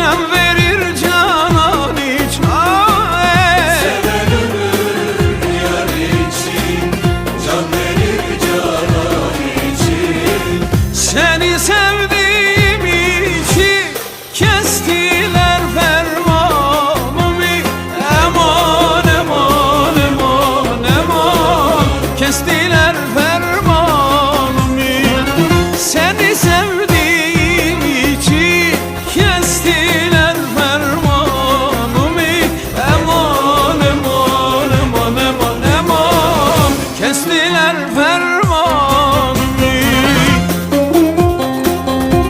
Perişan verir canan hiç ae Seven yar için Can verir canan için Seni sevdiğim için Kestiler fermanımı. Eman eman eman eman. Kestiler fermanımı. Seni sevdiğim salva.